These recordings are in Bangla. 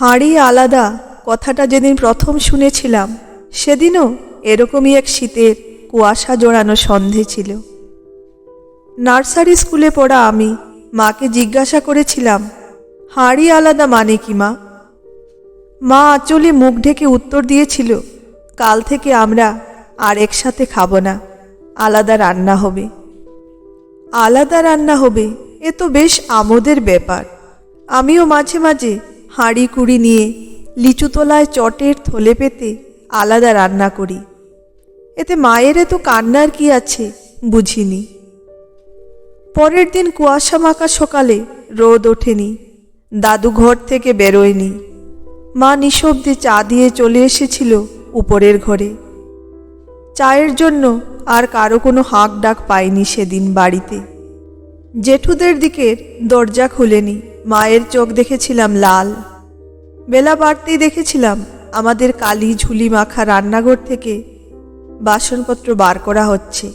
হাঁড়ি আলাদা, কথাটা যেদিন প্রথম শুনেছিলাম, সেদিনও এরকমই এক শীতের কুয়াশা জড়ানো সন্ধে ছিল। নার্সারি স্কুলে পড়া আমি মাকে জিজ্ঞাসা করেছিলাম, হাঁড়ি আলাদা মানে কি, মা? মা আঁচলে মুখ ঢেকে উত্তর দিয়েছিল, কাল থেকে আমরা আর একসাথে খাব না, আলাদা রান্না হবে। আলাদা রান্না হবে, এ তো বেশ আমোদের ব্যাপার। আমিও মাঝে মাঝে হাঁড়ি কুড়ি নিয়ে লিচুতলায় চটের থলে পেতে আলাদা রান্না করি। এতে মায়ের তো কান্নার কি আছে বুঝিনি। পরের দিন কুয়াশা মাখা সকালে রোদ ওঠেনি। দাদু ঘর থেকে বেরোয়নি। মা নিঃশব্দে চা দিয়ে চলে এসেছিল উপরের ঘরে। চায়ের জন্য আর কারও কোনো হাঁক ডাক পাইনি সেদিন বাড়িতে। জেঠুদের দিকের দরজা খুলেনি। মায়ের চোখ দেখেছিলাম লাল। বেলা বাড়তেই দেখেছিলাম আমাদের কালি ঝুলি মাখা রান্নাঘর থেকে বাসনপত্র বার করা হচ্ছে।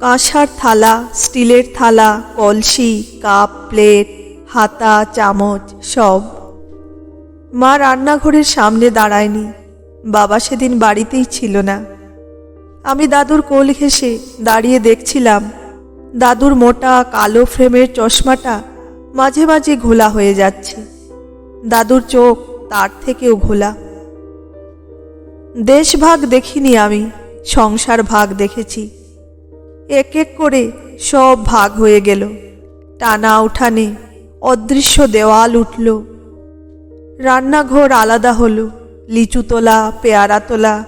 কাঁসার থালা, স্টিলের থালা, কলসি, কাপ, প্লেট, হাতা, চামচ, সব। মা রান্নাঘরের সামনে দাঁড়ায়নি। বাবা সেদিন বাড়িতেই ছিল না। আমি দাদুর কোল ঘেঁষে দাঁড়িয়ে দেখছিলাম। দাদুর মোটা, কালো ফ্রেমের চশমাটা মাঝে মাঝে ঘোলা হয়ে যাচ্ছে। দাদুর চোখ তার থেকেও ঘোলা। দেশ ভাগ দেখিনি আমি, সংসার ভাগ দেখেছি। এক এক করে সব ভাগ হয়ে গেল। টানা উঠানে অদৃশ্য দেওয়াল উঠল। রান্নাঘর আলাদা হলো, লিচু তোলা, পেয়ারা তোলা,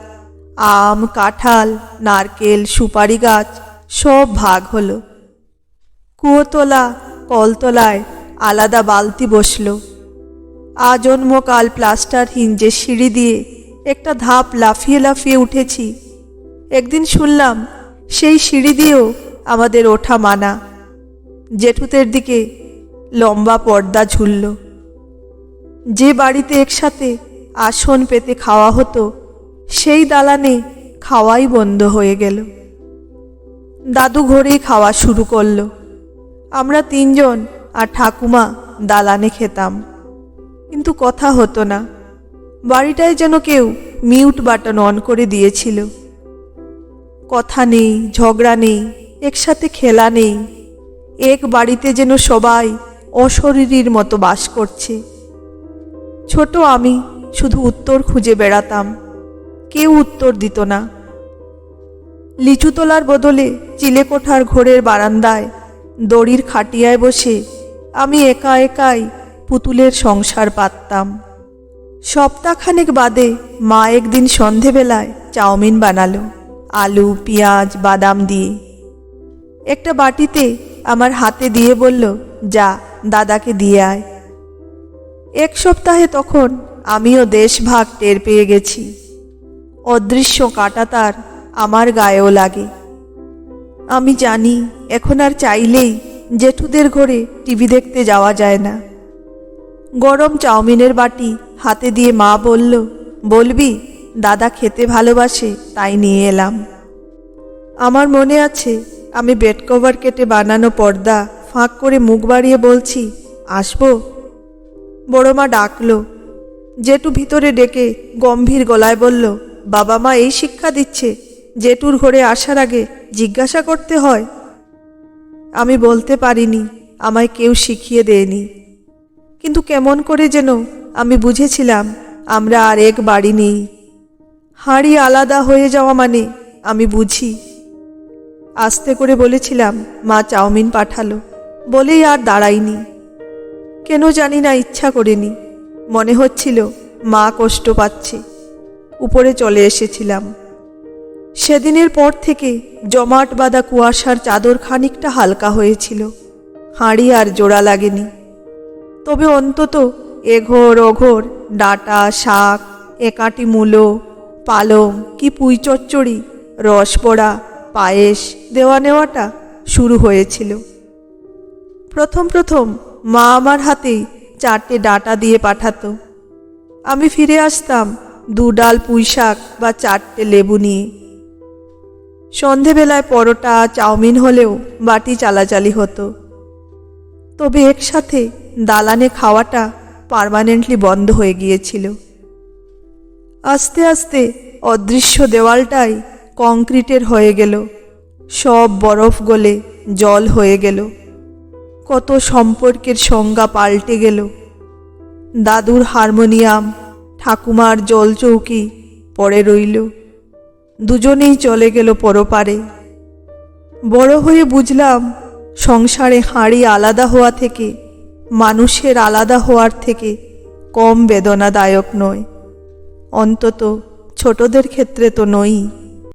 আম, কাঁঠাল, নারকেল, সুপারি গাছ সব ভাগ হলো। কুয়োতলা কলতলায় আলাদা বালতি বসল। আজন্মকাল প্লাস্টার যে সিঁড়ি দিয়ে একটা ধাপ লাফিয়ে লাফিয়ে উঠেছি। একদিন শুনলাম, সেই সিঁড়ি দিয়েও আমাদের ওঠা মানা। জেঠুতের দিকে লম্বা পর্দা ঝুলল। যে বাড়িতে একসাথে আসন পেতে খাওয়া হতো, সেই দালানে খাওয়াই বন্ধ হয়ে গেল। দাদু ঘরেই খাওয়া শুরু করল। আমরা তিনজন আর ঠাকুমা দালানে খেতাম। কিন্তু কথা হতো না। বাড়িটায় যেন কেউ মিউট বাটন অন করে দিয়েছিল। কথা নেই, ঝগড়া নেই, একসাথে খেলা নেই। এক বাড়িতে যেন সবাই অশরীরীর মতো বাস করছে। ছোট আমি শুধু উত্তর খুঁজে বেড়াতাম। কেউ উত্তর দিত না। লিচুতলার বদলে চিলেকোঠার ঘোরের বারান্দায় দড়ির খাটিয়ায় বসে আমি একা একাই পুতুলের সংসার পাততাম। সপ্তাহখানেক বাদে মা একদিন সন্ধেবেলায় চাউমিন বানালো, আলু, পেঁয়াজ, বাদাম দিয়ে। একটা বাটিতে আমার হাতে দিয়ে বলল, যা, দাদাকে দিয়ে আয়। এক সপ্তাহে তখন আমিও দেশভাগ টের পেয়ে গেছি। অদৃশ্য কাটা তার আমার গায়েও লাগে। আমি জানি এখন আর চাইলেই জেঠুদের ঘরে টিভি দেখতে যাওয়া যায় না। গরম চাউমিনের বাটি হাতে দিয়ে মা বলল, বলবি, দাদা খেতে ভালোবাসে, তাই নিয়ে এলাম। আমার মনে আছে, আমি বেড কভার কেটে বানানো পর্দা ফাঁক করে মুখ বাড়িয়ে বলছি, আসব? বড় মা ডাকলো। জেঠু ভিতরে ডেকে গম্ভীর গলায় বলল, বাবা মা এই শিক্ষা দিচ্ছে, জেঠুর ঘরে আসার আগে জিজ্ঞাসা করতে হয় আমি বলতে পারিনি, আমায় কেউ শিখিয়ে দেয়নি। কিন্তু কেমন করে যেন আমি বুঝেছিলাম, আমরা আর এক বাড়ি নেই। হাঁড়ি আলাদা হয়ে যাওয়া মানে আমি বুঝি। আস্তে করে বলেছিলাম, মা চাউমিন পাঠালো, বলেই আর দাঁড়াইনি কেন জানি না ইচ্ছা করিনি, মনে হচ্ছিল মা কষ্ট পাচ্ছে। উপরে চলে এসেছিলাম। সেদিনের পর থেকে জমাট বাঁধা কুয়াশার চাদর খানিকটা হালকা হয়েছিল। হাঁড়ি আর জোড়া লাগেনি। তবে অন্তত এঘোর ওঘোর ডাটা, শাক একাটি মূলো, পালং, কি পুঁই চচ্চড়ি, রস পায়েস, দেওয়া নেওয়াটা শুরু হয়েছিল। প্রথম প্রথম মা আমার হাতেই চারটে ডাটা দিয়ে পাঠাতো। আমি ফিরে আসতাম দু ডাল পুঁই শাক বা চারটে লেবু নিয়ে। সন্ধেবেলায় পরোটা, চাউমিন হলেও বাটি চালাচালি হতো। তবে একসাথে দালানে খাওয়াটা পার্মানেন্টলি বন্ধ হয়ে গিয়েছিল। আস্তে আস্তে অদৃশ্য দেওয়ালটাই কংক্রিটের হয়ে গেল। সব বরফ গলে জল হয়ে গেল। কত সম্পর্কের সংজ্ঞা পাল্টে গেল। দাদুর হারমোনিয়াম, ঠাকুমার জলচৌকি পড়ে রইল। দুজনেই চলে গেল পরপারে। বড় হয়ে বুঝলাম, সংসারে হাঁড়ি আলাদা হওয়া থেকে, মানুষের আলাদা হওয়ার থেকে কম বেদনাদায়ক নয়। অন্তত ছোটদের ক্ষেত্রে তো নয়ই।